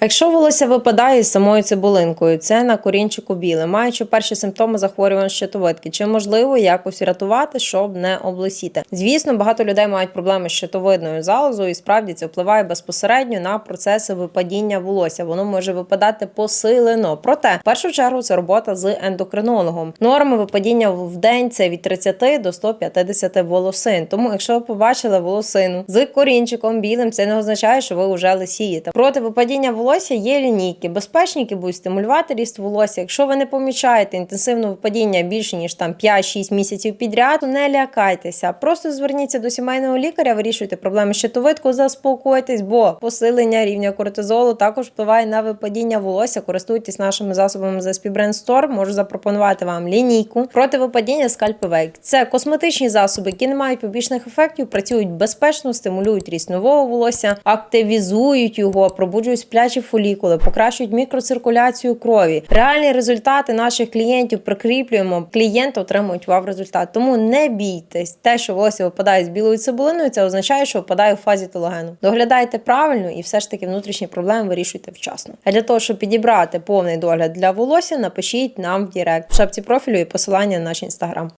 Якщо волосся випадає з самою цибулинкою, це на корінчику біле, маючи перші симптоми захворювань щитовидки, чи можливо якось рятувати, щоб не облисіти? Звісно, багато людей мають проблеми з щитовидною залозою, і справді це впливає безпосередньо на процеси випадіння волосся. Воно може випадати посилено. Проте, в першу чергу, це робота з ендокринологом. Норми випадіння в день це від 30 до 150 волосин. Тому, якщо ви побачили волосину з корінчиком білим, це не означає, що ви вже лисієте. Проти випадіння волосся є лінійки. Безпечні, які будуть стимулювати ріст волосся. Якщо ви не помічаєте інтенсивне випадіння більше ніж там 5-6 місяців підряд, то не лякайтеся. Просто зверніться до сімейного лікаря, вирішуйте проблеми з щитовидкою, заспокойтесь, бо посилення рівня кортизолу також впливає на випадіння волосся. Користуйтесь нашими засобами за Store. Можу запропонувати вам лінійку проти випадіння скальпи Це косметичні засоби, які не мають побічних ефектів, працюють безпечно, стимулюють ріст нового волосся, активізують його, пробуджують сплячі фолікули, покращують мікроциркуляцію крові. Реальні результати наших клієнтів прикріплюємо. Клієнти отримують вау результат. Тому не бійтесь. Те, що волосся випадає з білою цибулиною, це означає, що випадає у фазі телогену. Доглядайте правильно і все ж таки внутрішні проблеми вирішуйте вчасно. А для того, щоб підібрати повний догляд для волосся, напишіть нам в Директ в шапці профілю і посилання на наш інстаграм.